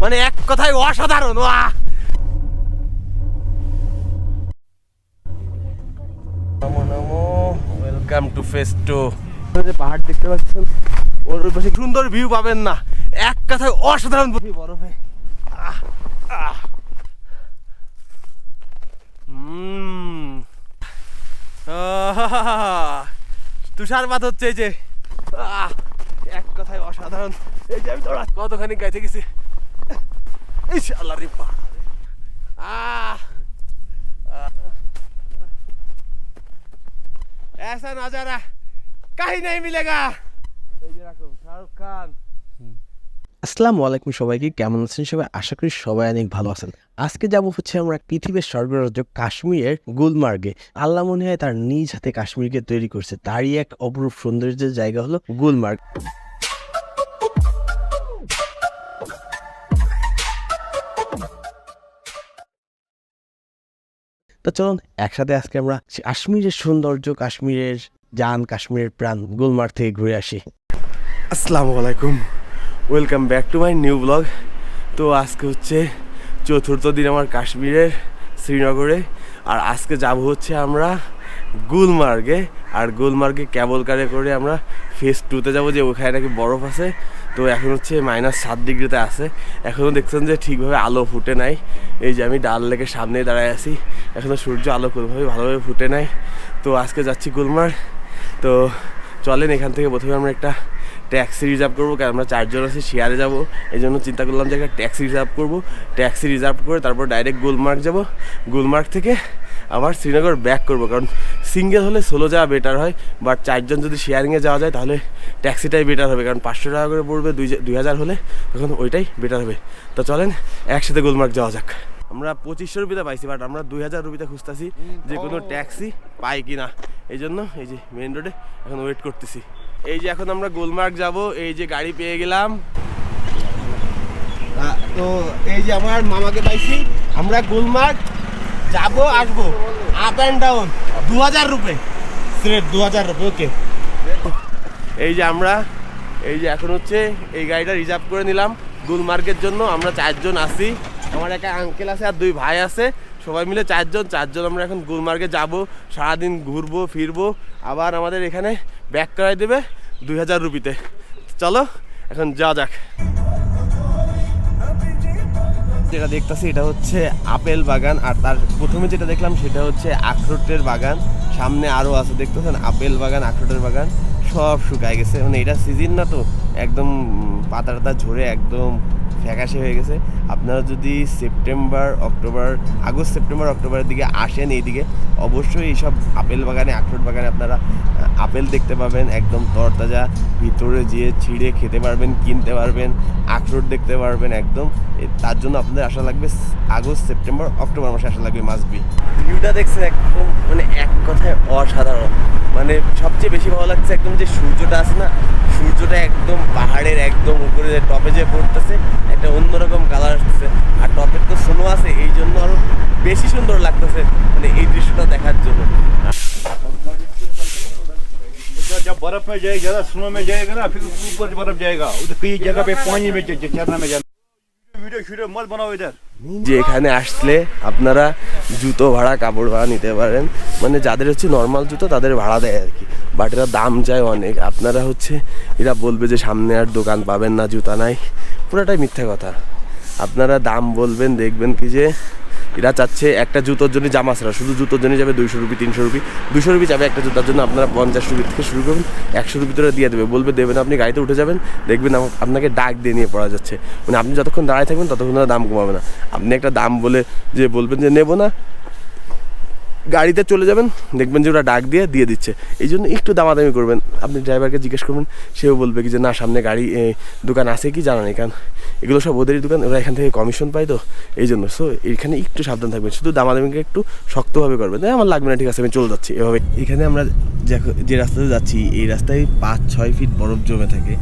মানে এক কথায় অসাধারণ নমো ওয়েলকাম টু ফেস টু যে পাহাড় দেখতে পাচ্ছেন ওর সুন্দর ভিউ পাবেন না। এক কথায় অসাধারণ বরফে। তুষারপাত হচ্ছে এই যে। এক কথায় অসাধারণ। এই যে আমি দৌড়া কতখানি গাইতে গেছি। ইস আল্লাহ রে বাবা রে। আহ ऐसा नजारा कहीं नहीं मिलेगा এই যে রাখো শাহরুখ খান আসসালামু আলাইকুম সবাইকে কেমন আছেন সবাই আশা করি সবাই অনেক ভালো আছেন আজকে যাব হচ্ছে আমরা পৃথিবীর স্বর্গরাজ্য কাশ্মীরের গুলমার্গে আল্লাহ মনে হয় তার নিজ হাতে কাশ্মীরকে তৈরি করছে তারই এক অপরূপ সৌন্দর্যের জায়গা হলো গুলমার্গ তো চলুন, একসাথে আজকে আমরা কাশ্মীরের সৌন্দর্য, কাশ্মীরের জান কাশ্মীরের প্রাণ গুলমার্গ থেকে ঘুরে আসি। আসসালামু আলাইকুম। Welcome back to my new blog তো আজকে হচ্ছে চতুর্থ দিন আমার কাশ্মীরের শ্রীনগরে, আর আজকে যাব হচ্ছে আমরা গুলমার্গে। আর গুলমার্গে ক্যাবল কারে করে আমরা ফেস টুতে যাব, যে ওখানে নাকি বরফ আছে। তো এখন হচ্ছে মাইনাস সাত ডিগ্রিতে আছে। এখনও দেখছেন যে ঠিকভাবে আলো ফুটে নাই। এই যে আমি ডাল লেকের সামনে দাঁড়ায় আছি। এখনও সূর্য আলো কোনোভাবে ভালোভাবে ফুটে নাই। তো আজকে যাচ্ছি গুলমার্গ। তো চলেন এখান থেকে প্রথমে আমরা একটা ট্যাক্সি রিজার্ভ করব, কারণ আমরা চারজন আছি শেয়ারে যাব। এই জন্য চিন্তা করলাম যে একটা ট্যাক্সি রিজার্ভ করব। ট্যাক্সি রিজার্ভ করে তারপর ডাইরেক্ট গুলমার্গ যাব। গুলমার্গ থেকে আবার শ্রীনগর ব্যাক করব, কারণ সিঙ্গেল হলে সোলো যাওয়া বেটার হয় বাট চারজন যদি শেয়ারিংয়ে যাওয়া যায়, তাহলে ট্যাক্সিটাই বেটার হবে, কারণ পাঁচশো টাকা করে পড়বে, দুই দুই হাজার হলে, তখন ওইটাই বেটার হবে। তো চলেন, একসাথে গুলমার্গ যাওয়া যাক। আমরা পঁচিশশো রুপিতে পাইছি বাট আমরা দুই হাজার রুপিতে খুঁজতেছি যে কোনো ট্যাক্সি পাই কি না এই জন্য এই যে মেন রোডে এখন ওয়েট করতেছি। এই যে এখন আমরা গুলমার্গ যাব, এই যে গাড়ি পেয়ে গেলাম। তো এই যে আমার মামাকে পাইছি, আমরা গুলমার্গ যাব, আসব। আপ অ্যান্ড ডাউন দু হাজার রুপে। স্ট্রেট দু হাজার রুপে, ওকে। এই যে আমরা, এই যে এখন হচ্ছে এই গাড়িটা রিজার্ভ করে নিলাম গুলমার্গের জন্য। আমরা চারজন আছি। আমার একটা আঙ্কেল আছে আর দুই ভাই আছে। সবাই মিলে চারজন চারজন আমরা এখন গুলমার্গে যাব। সারাদিন ঘুরবো, ফিরবো। আবার আমাদের এখানে ব্যাক করাই দেবে দুই হাজার রুপিতে। চলো, এখন যাওয়া যাক। যেটা দেখতেছি এটা হচ্ছে আপেল বাগান, আর তার প্রথমে যেটা দেখলাম সেটা হচ্ছে আখরোটের বাগান। সামনে আরও আছে, দেখতেছেন? আপেল বাগান, আখরোটের বাগান, সব শুকায় গেছে। মানে এটা সিজন না তো, একদম পাতাটা ঝরে একদম ফ্যাকাশে হয়ে গেছে। আপনারা যদি সেপ্টেম্বর, অক্টোবর, আগস্ট, সেপ্টেম্বর, অক্টোবরের দিকে আসেন এইদিকে, অবশ্যই এইসব আপেল বাগানে, আখরোট বাগানে আপনারা আপেল দেখতে পাবেন। একদম তরতাজা, ভিতরে যেয়ে ছিঁড়ে খেতে পারবেন, কিনতে পারবেন, আখরোট দেখতে পারবেন একদম। তার জন্য আপনাদের আসা লাগবে আগস্ট, সেপ্টেম্বর, অক্টোবর মাসে আসা লাগবে মাসবি ভিউটা দেখছেন একদম মানে এক কথায় অসাধারণ। মানে সবচেয়ে বেশি ভালো লাগছে একদম যে সূর্যটা আছে না, সূর্যটা একদম পাহাড়ের একদম উপরে যে টপে যে পড়তেছে একটা অন্যরকম কালার আসতেছে আর টপের তো সোনো আছে এই জন্য আরো বেশি সুন্দর লাগতেছে মানে এই দৃশ্যটা দেখার জন্য उधर जब बर्फ में जाएगा ना स्नो में जाएगा ना फिर ऊपर बर्फ जाएगा उधर कई जगह पे पानी में ज- ज- झरना में जाना যে এখানে আসলে আপনারা জুতো ভাড়া, কাপড় ভাড়া নিতে পারেন। মানে যাদের হচ্ছে নর্মাল জুতো, তাদের ভাড়া দেয় আর কি। বাট এরা দাম চায় অনেক। আপনারা হচ্ছে, এরা বলবে যে সামনে আর দোকান পাবেন না, জুতা নাই। পুরোটাই মিথ্যা কথা। আপনারা দাম বলবেন, দেখবেন কি যে এরা চাচ্ছে একটা জুতোর জন্য জামা ছাড়া। শুধু জুতোর জন্য যাবে দুইশো রুপি, তিনশো রুপি। দুশো রুপি যাবে একটা জুতার জন্য। আপনারা পঞ্চাশ রুপি থেকে শুরু করবেন একশো রুপি ধরে দিয়ে দেবে। বলবে, দেবেন আপনি, গাড়িতে উঠে যাবেন, দেখবেন আপনাকে ডাক দিয়ে নিয়ে পড়া যাচ্ছে। মানে আপনি যতক্ষণ দাঁড়ায় থাকবেন, ততক্ষণ দাম কমাবে না। আপনি একটা দাম বলে যে বলবেন যে, নেব না। গাড়িতে চলে যাবেন দেখবেন যে ওরা ডাক দিয়ে দিয়ে দিচ্ছে। এই জন্য একটু দামাদামি করবেন। আপনি ড্রাইভারকে জিজ্ঞেস করবেন সেও বলবে কি যে না সামনে গাড়ি দোকান আছে কি? জানা নেই কারণ এগুলো সব ওদেরই দোকান ওরা এখান থেকে কমিশন পায় তো এই জন্য। সো এখানে একটু সাবধান থাকবেন। শুধু দামাদামিকে একটু শক্তভাবে করবেন। "এই, আমার লাগবে না ঠিক আছে আমি চলে যাচ্ছি। এভাবে। এখানে আমরা যে- রাস্তাতে যাচ্ছি এই রাস্তায় পাঁচ ছয় ফিট বরফ জমে থাকে।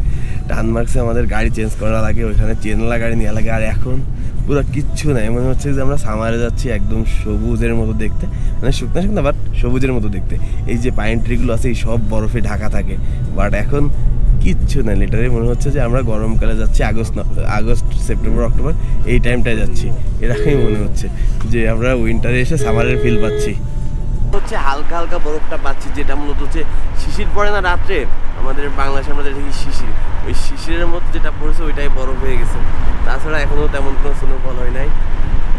টান মার্কসে আমাদের গাড়ি চেঞ্জ করা লাগে ওইখানে চেনলা গাড়ি নেওয়া লাগে। আর এখন পুরো কিচ্ছু নাই। মনে হচ্ছে যে আমরা সামারে যাচ্ছি একদম সবুজের মতো দেখতে। মানে শুকনো শুকনো বাট সবুজের মতো দেখতে। এই যে পাইন ট্রিগুলো আছে, এই সব বরফে ঢাকা থাকে। বাট এখন কিচ্ছু না লিটারে মনে হচ্ছে যে আমরা গরমকালে যাচ্ছি আগস্ট আগস্ট, সেপ্টেম্বর, অক্টোবর, এই টাইমটায় যাচ্ছি। এরকমই মনে হচ্ছে যে আমরা উইন্টারে এসে সামারের ফিল পাচ্ছি। হচ্ছে হালকা হালকা বরফটা পাচ্ছি যেটা মূলত হচ্ছে শিশির পড়ে না রাত্রে? আমাদের বাংলাদেশে আমরা দেখি শিশির? ওই শিশিরের মধ্যে যেটা পড়েছে ওইটাই বরফ হয়ে গেছে। তাছাড়া এখনও তেমন কোনো স্নোফল হয় নাই।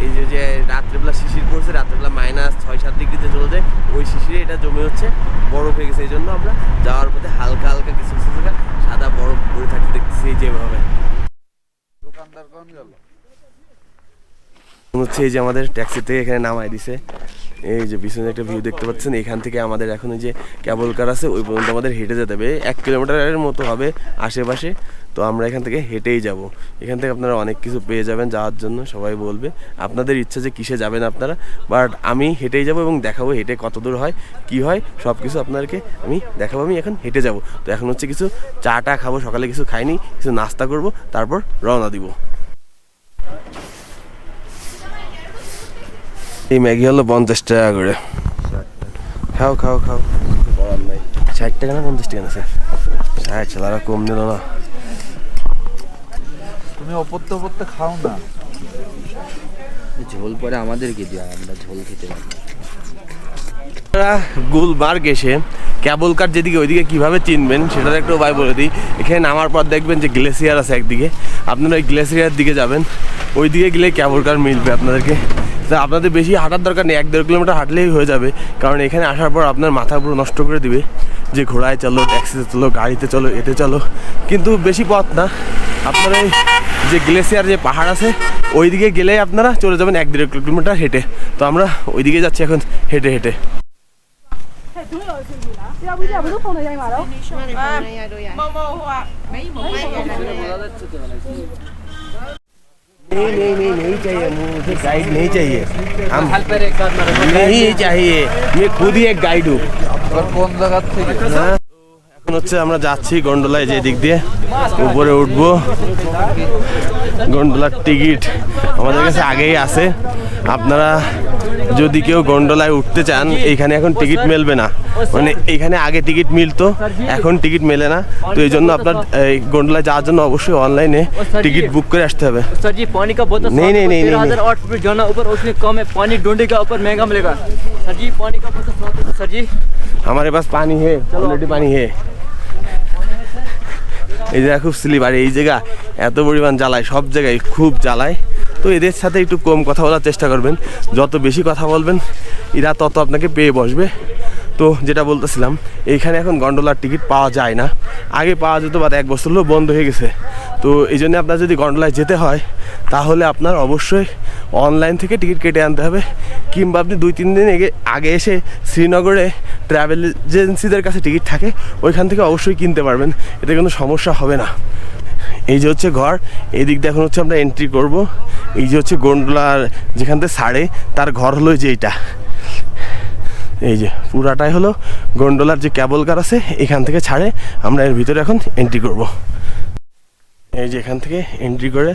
এই যে যে রাত্রেবেলা শিশির পড়ছে রাত্রেবেলা মাইনাস ছয় সাত ডিগ্রিতে চলে যায় ওই শিশিরে এটা জমে হচ্ছে বরফ হয়ে গেছে। এই জন্য আমরা যাওয়ার পথে হালকা হালকা কিছু কিছু জায়গা সাদা বরফ পড়ে থাকতে দেখতেছি এই যেভাবে মনে হচ্ছে এই যে আমাদের ট্যাক্সি থেকে এখানে নামাই দিছে। এই যে পিছনে একটা ভিউ দেখতে পাচ্ছেন, এখান থেকে আমাদের এখন ওই যে কার আছে, ওই পর্যন্ত আমাদের হেঁটে যেতে হবে। এক কিলোমিটারের মতো হবে আশেপাশে, তো আমরা এখান থেকে হেঁটেই যাব। এখান থেকে আপনারা অনেক কিছু পেয়ে যাবেন যাওয়ার জন্য, সবাই বলবে। আপনাদের ইচ্ছা যে কিসে যাবেন আপনারা বাট আমি হেঁটেই যাব এবং দেখাবো হেঁটে কত দূর হয়, কি হয় সব কিছু আপনাদেরকে আমি দেখাবো, আমি এখন হেঁটে যাব। তো এখন হচ্ছে কিছু চা টা খাব, সকালে কিছু খাইনি, কিছু নাস্তা করব, তারপর রওনা দিব। এই ম্যাগি হলো পঞ্চাশ টাকা করে। খাও খাও খাও। বলার নাই ষাট টাকা না পঞ্চাশ টাকা না স্যার ষাট ছেলেরা কম দিল না। তুমি অপত্য অপত্য খাও না। ঝোল পরে আমাদের আমাদেরকে দিও আমরা ঝোল খেতে পারি। গুলমার্গ এসে ক্যাবল কার যেদিকে ওইদিকে কীভাবে চিনবেন সেটার একটু উপায় বলে দিই। এখানে নামার পর দেখবেন যে গ্লেসিয়ার আছে একদিকে। আপনারা ওই গ্লেসিয়ার দিকে যাবেন। ওই দিকে গেলে ক্যাবল কার মিলবে আপনাদেরকে। তা আপনাদের বেশি হাঁটার দরকার নেই, এক দেড় কিলোমিটার হাঁটলেই হয়ে যাবে। কারণ এখানে আসার পর আপনার মাথা পুরো নষ্ট করে দিবে। যে ঘোড়ায় চলো ট্যাক্সিতে চলো, গাড়িতে চলো, এতে চলো। কিন্তু বেশি পথ না। আপনার এই যে গ্লেসিয়ার যে পাহাড় আছে ওই দিকে গেলে আপনারা চলে যাবেন এক দেড় কিলোমিটার হেঁটে। তো আমরা ওই দিকে যাচ্ছি এখন, হেঁটে হেঁটে। 要 नहीं नहीं नहीं नहीं चाहिए मुझे गाइड नहीं चाहिए हम नहीं चाहिए मैं खुद ही एक गाइड हूँ এবার কোন জায়গার থেকে এখন হচ্ছে আমরা যাচ্ছি গন্ডোলায় যে দিক দিয়ে উপরে উঠবো গন্ডোলার টিকিট আমাদের কাছে আগেই আছে আপনারা যদি কেউ গন্ডোলায় উঠতে চান এইখানে এখন টিকিট মেলবে না মানে এইখানে আগে টিকিট মিলতো এখন টিকিট মেলে না তো এই জন্য আপনার এই গন্ডোলায় যাওয়ার জন্য অবশ্যই অনলাইনে টিকিট বুক করে আসতে হবে सर जी पानी का बोतल नहीं, नहीं, नहीं, तेरह नहीं, हजार आठ रुपये जाना ऊपर उसमें कम है पानी ढूंढे का ऊपर महंगा मिलेगा सर जी पानी का बोतल सात रुपये सर जी हमारे पास पानी है অলরেডি পানি है এই জায়গা খুব স্লিপ আর এই জায়গা এত পরিমাণ জ্বালায় সব জায়গায় খুব জ্বালায় তো এদের সাথে একটু কম কথা বলার চেষ্টা করবেন। যত বেশি কথা বলবেন, এরা তত আপনাকে পেয়ে বসবে। তো যেটা বলতেছিলাম, এইখানে এখন গন্ডোলার টিকিট পাওয়া যায় না। আগে পাওয়া যেত বা এক বছর হলো বন্ধ হয়ে গেছে। তো এই জন্য আপনার যদি গন্ডোলায় যেতে হয়, তাহলে আপনার অবশ্যই অনলাইন থেকে টিকিট কেটে আনতে হবে। কিংবা আপনি দুই, তিন দিন আগে আগে এসে শ্রীনগরে ট্রাভেল এজেন্সিদের কাছে টিকিট থাকে, ওইখান থেকে অবশ্যই কিনতে পারবেন। এতে কোনো সমস্যা হবে না। এই যে হচ্ছে ঘর এই দিক দিয়ে এখন হচ্ছে আমরা এন্ট্রি করব। এই যে হচ্ছে গন্ডোলার যেখান থেকে ছাড়ে তার ঘর হলো যে এইটা। এই যে পুরাটাই হলো গন্ডোলার যে ক্যাবল কার আছে, এখান থেকে ছাড়ে, আমরা এর ভিতরে এখন এন্ট্রি করব। এই যে এখান থেকে এন্ট্রি করে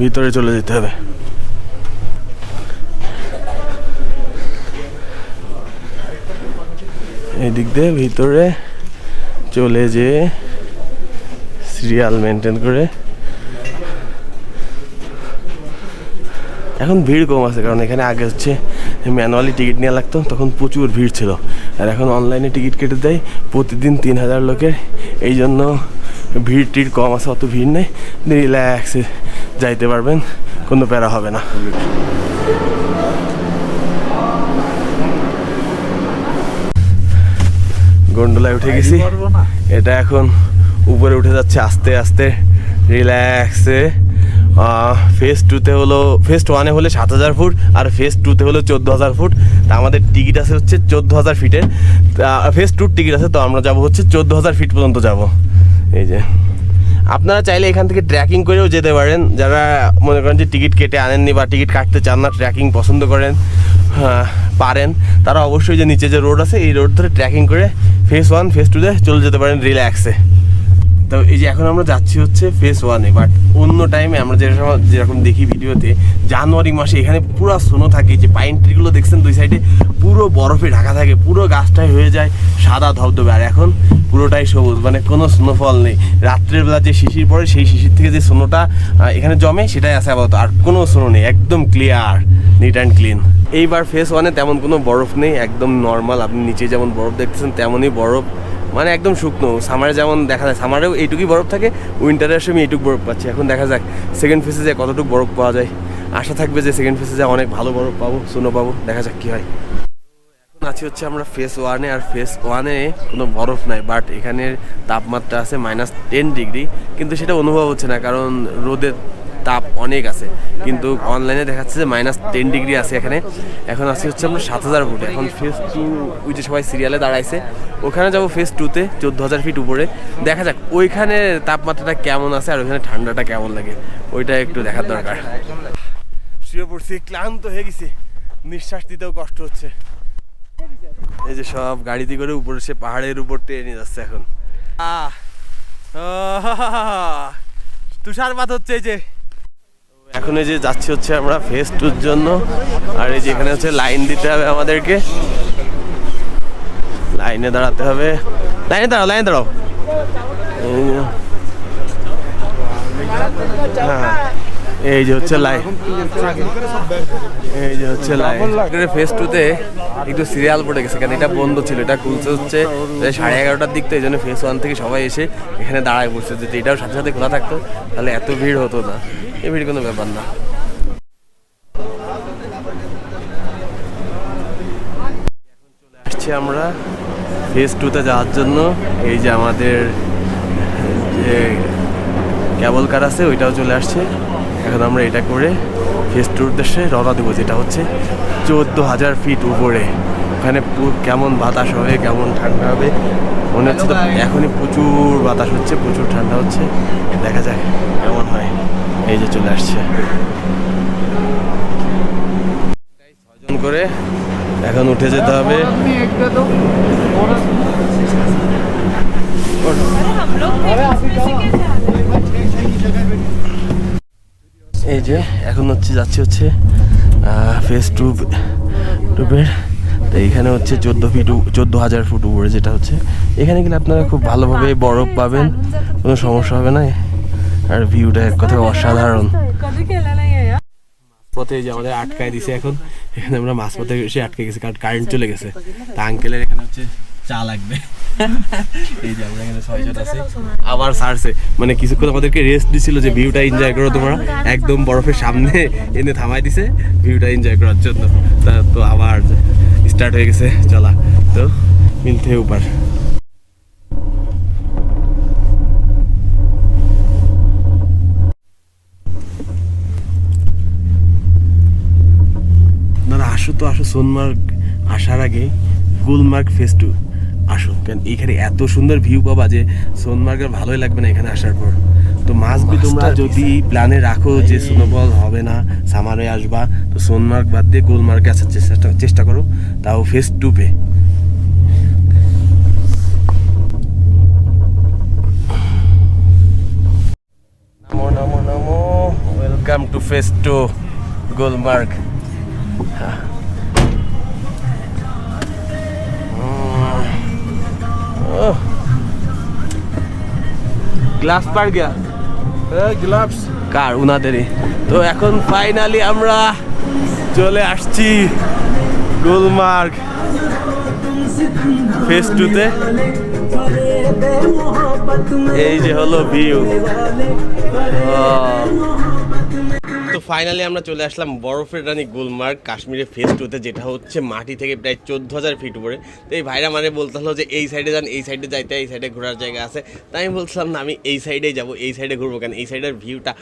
ভিতরে চলে যেতে হবে। এই দিক দিয়ে ভিতরে চলে যেয়ে সিরিয়াল মেনটেন করে। এখন ভিড় কম আছে কারণ এখানে আগে হচ্ছে ম্যানুয়ালি টিকিট নেওয়া লাগতো তখন প্রচুর ভিড় ছিল। আর এখন অনলাইনে টিকিট কেটে দেয় প্রতিদিন তিন হাজার লোকের। এই জন্য ভিড় টিড় কম আছে অত ভিড় নেই। রিল্যাক্সে যাইতে পারবেন কোনো প্যারা হবে না। গন্ডোলায় উঠে গেছি। এটা এখন উপরে উঠে যাচ্ছে আস্তে আস্তে রিল্যাক্সে ফেস টুতে হলো ফেস ওয়ানে হলে সাত হাজার ফুট আর ফেস টুতে হলো চোদ্দ হাজার ফুট। তা আমাদের টিকিট আছে হচ্ছে চোদ্দ হাজার ফিটের ফেস টুর টিকিট আছে তো আমরা যাব হচ্ছে চোদ্দ হাজার ফিট পর্যন্ত যাব। এই যে। আপনারা চাইলে এখান থেকে ট্র্যাকিং করেও যেতে পারেন। যারা মনে করেন যে টিকিট কেটে আনেননি বা টিকিট কাটতে চান না ট্র্যাকিং পছন্দ করেন হ্যাঁ, পারেন। তারা অবশ্যই যে নিচে যে রোড আছে এই রোড ধরে ট্র্যাকিং করে ফেস ওয়ান ফেস টুতে চলে যেতে পারেন রিল্যাক্সে তো এই যে এখন আমরা যাচ্ছি হচ্ছে ফেস ওয়ানে বাট অন্য টাইমে আমরা যেরকম যেরকম দেখি ভিডিওতে জানুয়ারি মাসে এখানে পুরো সোনো থাকে, যে পাইন ট্রিগুলো দেখছেন দুই সাইডে পুরো বরফে ঢাকা থাকে, পুরো গাছটাই হয়ে যায় সাদা ধবধবে, আর এখন পুরোটাই সবুজ মানে কোনো স্নোফল নেই। রাত্রের বেলা যে শিশির পড়ে, সেই শিশির থেকে যে সোনোটা এখানে জমে, সেটাই আছে আপাতত, আর কোনো সোনো নেই, একদম ক্লিয়ার নিট অ্যান্ড ক্লিন এইবার ফেস ওয়ানে তেমন কোনো বরফ নেই, একদম নর্মাল আপনি নিচে যেমন বরফ দেখতেছেন, তেমনই বরফ। মানে একদম শুকনো। সামারে যেমন দেখা যায়, সামারেও এইটুকুই বরফ থাকে উইন্টারের আমি এইটুকু বরফ পাচ্ছি। এখন দেখা যাক সেকেন্ড ফেসে যে কতটুকু বরফ পাওয়া যায়। আশা থাকবে যে সেকেন্ড ফেসে যে অনেক ভালো বরফ পাবো, সুনো পাবো, দেখা যাক কী হয়। আছি হচ্ছে আমরা ফেস ওয়ানে আর ফেস ওয়ানে কোনো বরফ নাই বাট এখানের তাপমাত্রা আছে মাইনাস টেন ডিগ্রি কিন্তু সেটা অনুভব হচ্ছে না, কারণ রোদের তাপ অনেক আছে কিন্তু অনলাইনে দেখাচ্ছে যে মাইনাস টেন ডিগ্রি আছে এখানে এখন আছে হচ্ছে আমরা সাত হাজার ফুটে এখন ফেস টু ওই যে সবাই সিরিয়ালে দাঁড়াইছে ওখানে যাব ফেস টুতে চোদ্দ হাজার ফিট উপরে দেখা যাক ওইখানে তাপমাত্রাটা কেমন আছে আর ওইখানে ঠান্ডাটা কেমন লাগে ওইটা একটু দেখার দরকার শুয়ে পড়ছি ক্লান্ত হয়ে গেছি নিঃশ্বাস দিতেও কষ্ট হচ্ছে এই যে সব গাড়িতে করে উপরে সে পাহাড়ের উপর টেনে যাচ্ছে এখন তুষারপাত হচ্ছে এই যে এখন এই যে যাচ্ছি হচ্ছে আমরা ফেস টুর জন্য। আর এই যে এখানে হচ্ছে লাইন দিতে হবে আমাদেরকে। লাইনে দাঁড়াতে হবে। লাইনে দাঁড়াও লাইনে দাঁড়াও। হ্যাঁ। এই যে হচ্ছে লাইন এই যে হচ্ছে লাইন ফেস টুতে একটু সিরিয়াল পড়ে গেছে, কারণ এটা বন্ধ ছিল, এটা খুলছে হচ্ছে সাড়ে এগারোটার দিক তো, এই জন্য ফেস ওয়ান থেকে সবাই এসে এখানে দাঁড়ায় বসছে যদি এটাও সাথে সাথে খোলা থাকতো, তাহলে এত ভিড় হতো না। এই ভিড় কোনো ব্যাপার না। আসছি আমরা ফেস টুতে যাওয়ার জন্য। এই যে আমাদের যে ক্যাবল কার আছে, ওইটাও চলে আসছে। এখন আমরা এটা করে ফেস টুর উদ্দেশ্যে রওনা দেবো যেটা হচ্ছে চোদ্দ হাজার ফিট উপরে। ওখানে কেমন বাতাস হবে কেমন ঠান্ডা হবে? মনে হচ্ছে তো এখনই প্রচুর বাতাস হচ্ছে প্রচুর ঠান্ডা হচ্ছে। দেখা যাক কেমন হয়। এই যে চলে আসছে। ছজন করে এখন উঠে যেতে হবে। এই যে এখন হচ্ছে যাচ্ছে হচ্ছে ফেস টু টুবের তো এখানে হচ্ছে চোদ্দ ফিট চোদ্দ হাজার ফুট উপরে যেটা হচ্ছে। এখানে গেলে আপনারা খুব ভালোভাবে বরফ পাবেন কোনো সমস্যা হবে না। আর ভিউটা এক কথায় অসাধারণ। পথে যে আমাদের আটকায় দিছে এখন এখানে আমরা মাছ পথে এসে আটকে গেছি কারণ কারেন্ট চলে গেছে। তা আঙ্কেলের এখানে হচ্ছে চা লাগবে। এই যে আমরা এখানে ছয়জন আছে। আবার সারছে। মানে কিছুক্ষণ আমাদেরকে রেস্ট দিছিল যে ভিউটা এনজয় করো তোমরা। একদম বরফের সামনে এনে থামাই দিছে ভিউটা এনজয় করার জন্য। তা তো আবার স্টার্ট হয়ে গেছে, চলা। তো মিলতে উপর। আসো তো, আসো। সোনমার্গ আসার আগে গুলমার্গ ফেস টু আসো কেন এখানে এত সুন্দর ভিউ পাবা যে সোনমার্গের ভালোই লাগবে না এখানে আসার পর। তো মাসবি তোমরা যদি প্ল্যানে রাখো যে স্নোবল হবে না সামারে আসবা তো সোনমার্গ বাদ দিয়ে গুলমার্গে আসার চেষ্টা চেষ্টা করো তাও face টুপে Namo Namo Namo. Welcome to glass পার গিয়া। গ্লাভস কার? উনাদেরই। তো এখন ফাইনালি আমরা চলে আসছি গুলমার্গ ফেস টুতে এই যে হলো ভিউ ফাইনালি আমরা চলে আসলাম বরফের রানী গুলমার্গ কাশ্মীরে ফেস টুতে যেটা হচ্ছে মাটি থেকে প্রায় চোদ্দ হাজার ফিট উপরে। তো এই ভাইরা মানে বলতে হলো যে, এই সাইডে যান, এই সাইডে যাইতে, এই সাইডে ঘোরার জায়গা আছে। তাই আমি বলছিলাম না, আমি এই সাইডেই যাব, এই সাইডে ঘুরবো কেন? এই সাইডের ভিউটা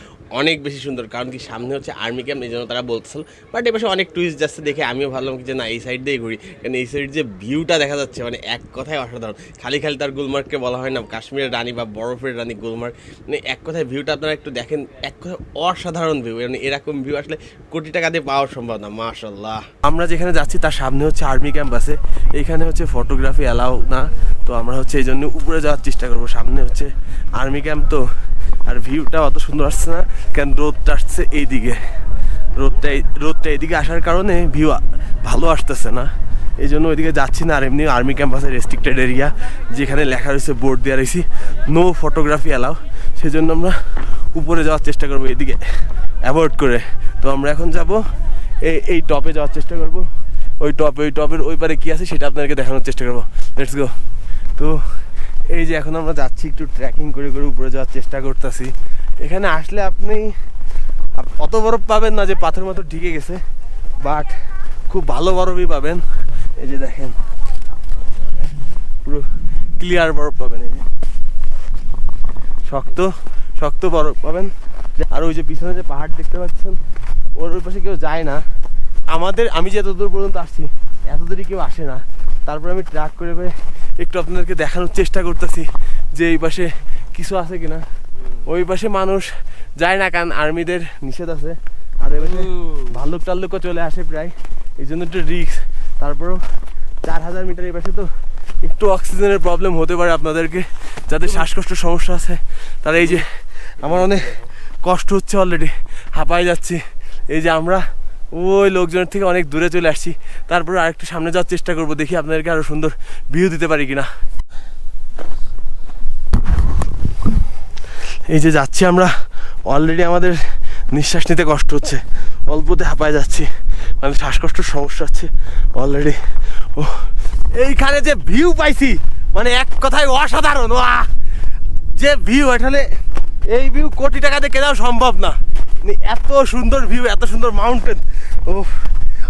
অনেক বেশি সুন্দর, কারণ কি সামনে হচ্ছে আর্মি ক্যাম্প এই জন্য তারা বলতেছিল। বাট এ পাশে অনেক টুরিস্ট যাচ্ছে দেখে আমিও ভাবলাম যে না, এই সাইড দিয়েই ঘুরি। কারণ এই সাইড যে ভিউটা দেখা যাচ্ছে মানে এক কথায় অসাধারণ। খালি খালি তার গুলমার্গকে বলা হয় না, কাশ্মীরের রানী বা বরফের রানী গুলমার্গ। মানে এক কথায় ভিউটা আপনারা একটু দেখেন, এক কথায় অসাধারণ ভিউ মানে এরকম ভিউ আসলে কোটি টাকা দিয়ে পাওয়া সম্ভব না মাশাল্লাহ আমরা যেখানে যাচ্ছি, তার সামনে হচ্ছে আর্মি ক্যাম্প আছে। এখানে হচ্ছে ফটোগ্রাফি অ্যালাউ না। তো আমরা হচ্ছে এই জন্য উপরে যাওয়ার চেষ্টা করব। সামনে হচ্ছে আর্মি ক্যাম্প তো আর ভিউটা অত সুন্দর আসছে না। কেন রোদটা আসছে এইদিকে। রোদটা রোদটা এইদিকে আসার কারণে ভিউ ভালো আসতেছে না। এই জন্য ওইদিকে যাচ্ছি না আর এমনি আর্মি ক্যাম্পাসের রেস্ট্রিক্টেড এরিয়া যেখানে লেখা রয়েছে বোর্ড দেওয়া রয়েছে নো ফটোগ্রাফি অ্যালাউ সেই জন্য আমরা উপরে যাওয়ার চেষ্টা করব এদিকে অ্যাভয়েড করে। তো আমরা এখন যাব এই এই টপে যাওয়ার চেষ্টা করব। ওই টপে ওই টপের ওই পারে কী আছে সেটা আপনাদেরকে দেখানোর চেষ্টা করব। লেটস গো তো এই যে এখন আমরা যাচ্ছি একটু ট্রেকিং করে করে উপরে যাওয়ার চেষ্টা করতেছি। এখানে আসলে আপনি অত বরফ পাবেন না যে পাথর মতো ঢিকে গেছে বাট খুব ভালো বরফই পাবেন। এই যে দেখেন, পুরো ক্লিয়ার বরফ পাবেন এই যে। শক্ত শক্ত বরফ পাবেন। আর ওই যে পিছনে যে পাহাড় দেখতে পাচ্ছেন, ওর ওই পাশে কেউ যায় না। আমাদের আমি যে এতদূর পর্যন্ত আসছি, এতদূরই কেউ আসে না। তারপরে আমি ট্রাক করে একটু আপনাদেরকে দেখানোর চেষ্টা করতেছি যে এই পাশে কিছু আছে কিনা। ওই পাশে মানুষ যায় না কারণ আর্মিদের নিষেধ আছে। আর এই পাশে ভাল্লুক টাল্লুকও চলে আসে প্রায়। এই জন্য একটু রিক্স তারপরেও চার হাজার মিটার এই পাশে তো একটু অক্সিজেনের প্রবলেম হতে পারে আপনাদেরকে। যাদের শ্বাসকষ্ট সমস্যা আছে তারা এই যে আমার অনেক কষ্ট হচ্ছে অলরেডি হাঁপাই যাচ্ছি। এই যে আমরা ওই লোকজনের থেকে অনেক দূরে চলে আসছি। তারপরে আরেকটু সামনে যাওয়ার চেষ্টা করব, দেখি আপনাদেরকে আরও সুন্দর ভিউ দিতে পারি কিনা। এই যে যাচ্ছি আমরা অলরেডি আমাদের নিঃশ্বাস নিতে কষ্ট হচ্ছে, অল্পতে হাঁপায় যাচ্ছি মানে শ্বাসকষ্টের সমস্যা হচ্ছে অলরেডি ও, এইখানে যে ভিউ পাইছি মানে এক কথায় অসাধারণ যে ভিউ এখানে এই ভিউ কোটি টাকাতে কেনাও সম্ভব না। এত সুন্দর ভিউ এত সুন্দর মাউন্টেন ও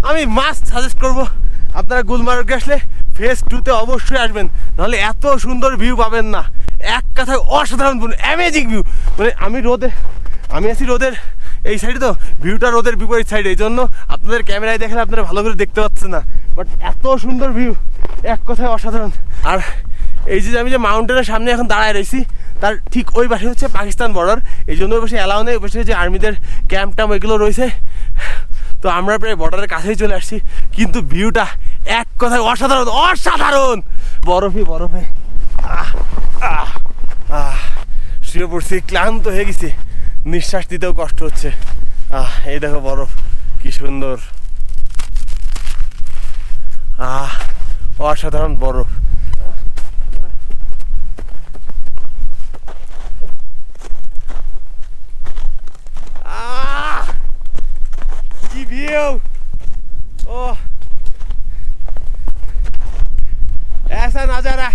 আমি মাস্ট সাজেস্ট করব, আপনারা গুলমার্গে আসলে ফেস টুতে অবশ্যই আসবেন। নাহলে এত সুন্দর ভিউ পাবেন না। এক কথায় অসাধারণ অ্যামেজিং ভিউ মানে আমি রোদে আমি আছি রোদের এই সাইডে তো ভিউটা রোদের বিপরীত সাইডে এই জন্য আপনাদের ক্যামেরায় দেখলে আপনারা ভালো করে দেখতে পাচ্ছেন না। বাট এত সুন্দর ভিউ এক কথায় অসাধারণ। আর এই যে আমি যে মাউন্টেনের সামনে এখন দাঁড়ায় রয়েছি তার ঠিক ওই পাশে হচ্ছে পাকিস্তান বর্ডার এই জন্য ওই পাশে অ্যালাউ নেই, ওই পাশে যে আর্মিদের ক্যাম্প ট্যাম্প এগুলো রয়েছে। তো আমরা প্রায় বর্ডারের কাছেই চলে আসছি, কিন্তু ভিউটা এক কথায় অসাধারণ অসাধারণ! বরফে বরফে। শুয়ে পড়ছি, ক্লান্ত হয়ে গেছি। নিঃশ্বাস দিতেও কষ্ট হচ্ছে। আহ, এই দেখো বরফ, কি সুন্দর। আহ, অসাধারণ বরফ আহ কি ভিউ ও ऐसा नजारा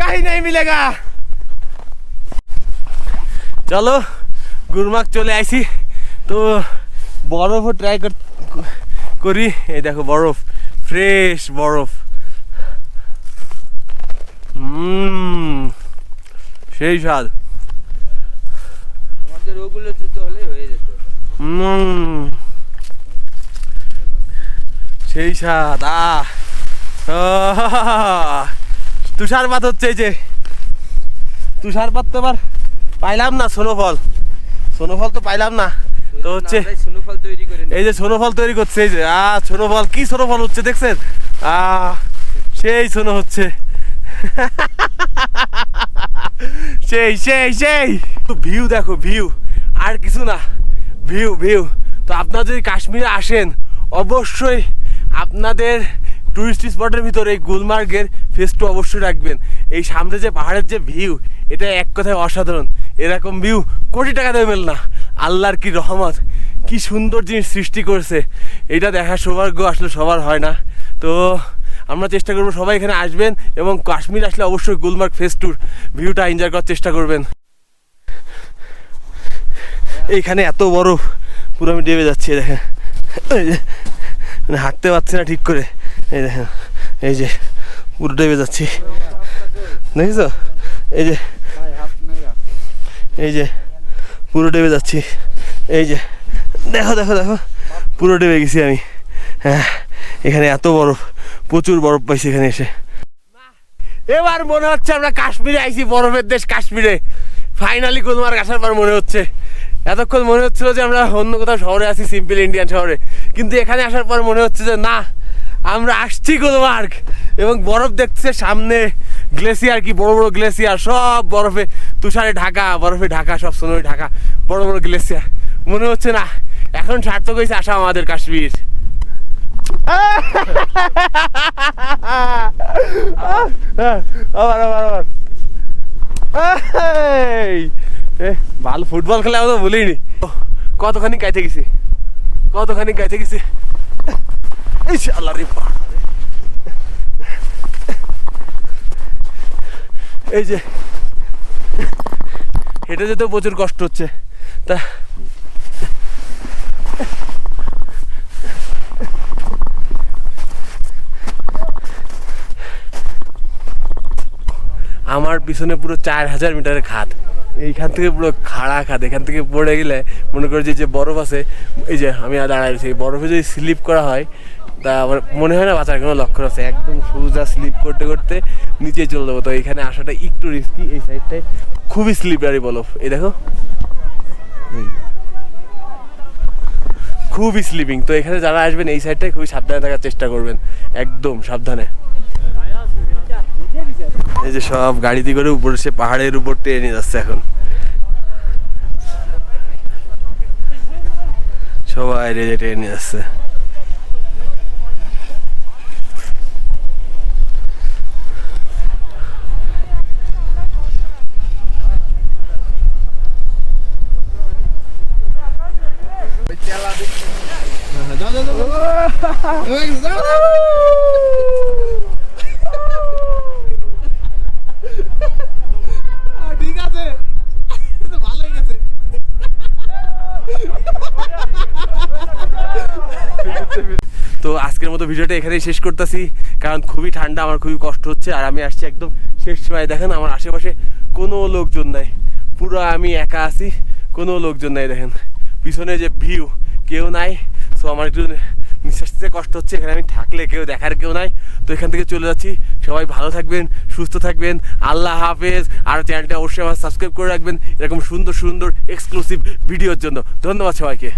कहीं नहीं मिलेगा চলো গুরমাক চলে আইছি তো বরফও ট্রাই করি এই দেখো বরফ ফ্রেশ বরফ হুম সেই স্বাদ আমাদের ওগুলো জুতো হলে হয়ে যেত হুম সেই স্বাদ আহ। তুষারপাত হচ্ছে এই যে। তুষারপাত তো এবার পাইলাম না সোনোফল সোনোফল তো পাইলাম না। তো হচ্ছে সুনুফল তৈরি করে এই যে সোনোফল তৈরি করছে এই যে আ সোনোফল কি সোনোফল হচ্ছে দেখছেন? আ সেই সোনো হচ্ছে। সেই সেই সেই। ভিউ দেখো ভিউ। আর কিছু না। View view. তো আপনারা যদি কাশ্মীরে আসেন অবশ্যই আপনাদের টুরিস্ট স্পটের ভিতরে এই গুলমার্গের ফেসটু অবশ্যই রাখবেন। এই সামনে যে পাহাড়ের যে ভিউ এটা এক কথায় অসাধারণ। এরকম ভিউ কোটি টাকা দেবেন না আল্লাহর কি রহমত, কি সুন্দর জিনিস সৃষ্টি করেছে। এটা দেখার সৌভাগ্য আসলে সবার হয় না। তো আমরা চেষ্টা করব সবাই এখানে আসবেন এবং কাশ্মীর আসলে অবশ্যই গুলমার্গ ফেস ট্যুর ভিউটা এনজয় করার চেষ্টা করবেন। এইখানে এত বরফ, পুরো আমি ডেবে যাচ্ছি, দেখেন। মানে হাঁটতে পারছি না ঠিক করে। এই দেখেন, এই যে পুরো ডেবে যাচ্ছি। দেখিস এই যে এই যে পুরো ডেবে যাচ্ছি। এই যে, দেখো দেখো দেখো, পুরো ডেবে গেছি আমি। হ্যাঁ এখানে এত বরফ, প্রচুর বরফ পাইছি এখানে এসে। এবার মনে হচ্ছে আমরা কাশ্মীরে আইছি, বরফের দেশ কাশ্মীরে। ফাইনালি গুলমার্গ আসার পর মনে হচ্ছে। এতক্ষণ মনে হচ্ছিল যে আমরা অন্য কোথাও শহরে আছি সিম্পল ইন্ডিয়ান শহরে। কিন্তু এখানে আসার পর মনে হচ্ছে যে, না, আমরা আসছি গুলমার্গ এবং বরফ দেখছে সামনে গ্লেসিয়ার কি বড় বড় গ্লেসিয়ার সব বরফে, তুষারে ঢাকা, বরফে ঢাকা, সব সোনোয় ঢাকা, বড় বড় গ্লেসিয়ার মনে হচ্ছে, না, এখন সার্থক হয়েছে আসা আমাদের কাশ্মীর। আবার আবার আবার। ভালো ফুটবল খেলা আমি তো বলিনি কতখানি গাইতে গেছি? কতখানি গাইতে গেছি? এই আল্লাহ রে এই যে, হেঁটে যেতে প্রচুর কষ্ট হচ্ছে। তা, আমার পিছনে পুরো চার হাজার মিটারের খাদ এইখান থেকে পুরো খাড়া খাদ, এখান থেকে পড়ে গেলে মনে করি যে বরফ আছে, এই যে আমি আর দাঁড়াই রয়েছি এই বরফে যদি স্লিপ করা হয়, তা আমার মনে হয় না বাঁচার কোনো লক্ষ্য আছে। একদম সোজা স্লিপ করতে করতে নিচে চলে যাব। তো এখানে আসাটা একটু রিস্কি এই সাইডটায় খুবই স্লিপারি বরফ। এই দেখো। খুবই স্লিপিং তো এখানে যারা আসবেন, এই সাইডটায় খুবই সাবধানে থাকার চেষ্টা করবেন। একদম সাবধানে। এই যে সব গাড়িতে করে উপরে সে পাহাড়ের উপর টেনে যাচ্ছে এখন। সবাই রেজে টেনে যাচ্ছে। তো মতো ভিডিওটা এখানেই শেষ করতেছি, কারণ খুবই ঠান্ডা, আমার খুবই কষ্ট হচ্ছে, আর আমি আসছি একদম শেষ সময়। দেখেন, আমার আশেপাশে কোনো লোকজন নাই। পুরো আমি একা আছি, কোনো লোকজন নাই, দেখেন। পিছনে যে ভিউ, কেউ নাই। সো আমার একটু নিঃশ্বাস কষ্ট হচ্ছে, এখানে আমি থাকলে কেউ দেখার কেউ নাই। তো এখান থেকে চলে যাচ্ছি। সবাই ভালো থাকবেন, সুস্থ থাকবেন। আল্লাহ হাফেজ। আর চ্যানেলটা অবশ্যই আমার সাবস্ক্রাইব করে রাখবেন। এরকম সুন্দর সুন্দর এক্সক্লুসিভ ভিডিওর জন্য। ধন্যবাদ সবাইকে।